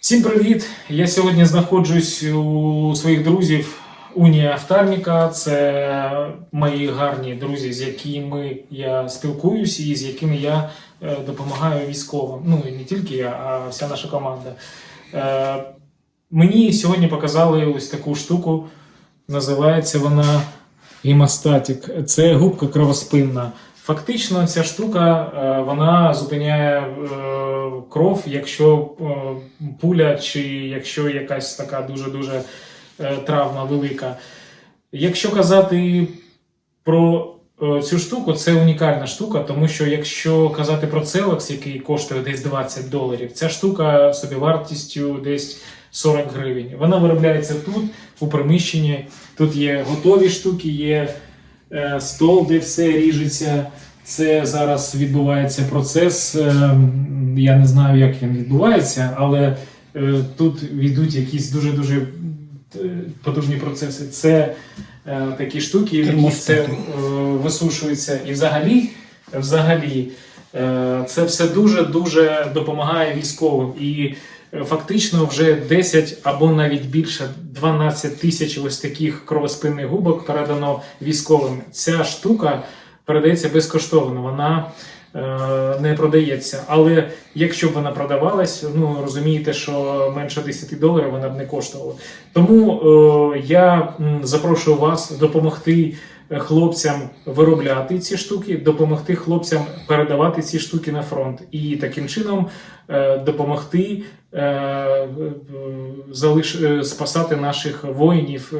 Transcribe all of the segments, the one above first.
Всім привіт! Я сьогодні знаходжусь у своїх друзів Унія Офтальміка. Це мої гарні друзі, з якими я спілкуюсь і з якими я е, допомагаю військовим. Ну і не тільки я, а вся наша команда. Е, Мені сьогодні показали ось таку штуку. Називається вона гемостатік. Це губка кровоспинна. Фактично, ця штука е, вона зупиняє е, кров, якщо е, пуля чи якщо якась така дуже-дуже травма велика. Якщо казати про цю штуку, це унікальна штука, тому що якщо казати про Целекс, який коштує десь 20 доларів, ця штука собі вартістю десь 40 гривень. Вона виробляється тут, у приміщенні. Тут є готові штуки, є стол, де все ріжеться. Це зараз відбувається процес. е, Я не знаю, як він відбувається, але е, тут йдуть якісь дуже дуже е, потужні процеси. Це е, такі штуки, яких це е, висушується. І взагалі, взагалі, е, це все дуже дуже допомагає військовим. І е, фактично вже 10 або навіть більше 12 тисяч ось таких кровоспинних губок передано військовим. Ця штука передається безкоштовно. Вона е, не продається. Але якщо б вона продавалась, ну розумієте, що менше 10 доларів вона б не коштувала. Тому е, я запрошую вас допомогти хлопцям виробляти ці штуки, допомогти хлопцям передавати ці штуки на фронт і таким чином е, допомогти е, залиш, е, спасати наших воїнів.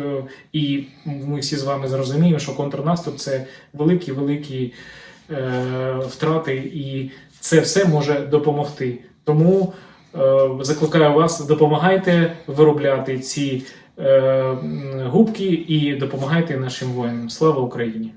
І ми всі з вами зрозуміємо, що контрнаступ це великі великі втрати, і це все може допомогти. Тому закликаю вас, допомагайте виробляти ці губки і допомагайте нашим воїнам. Слава Україні!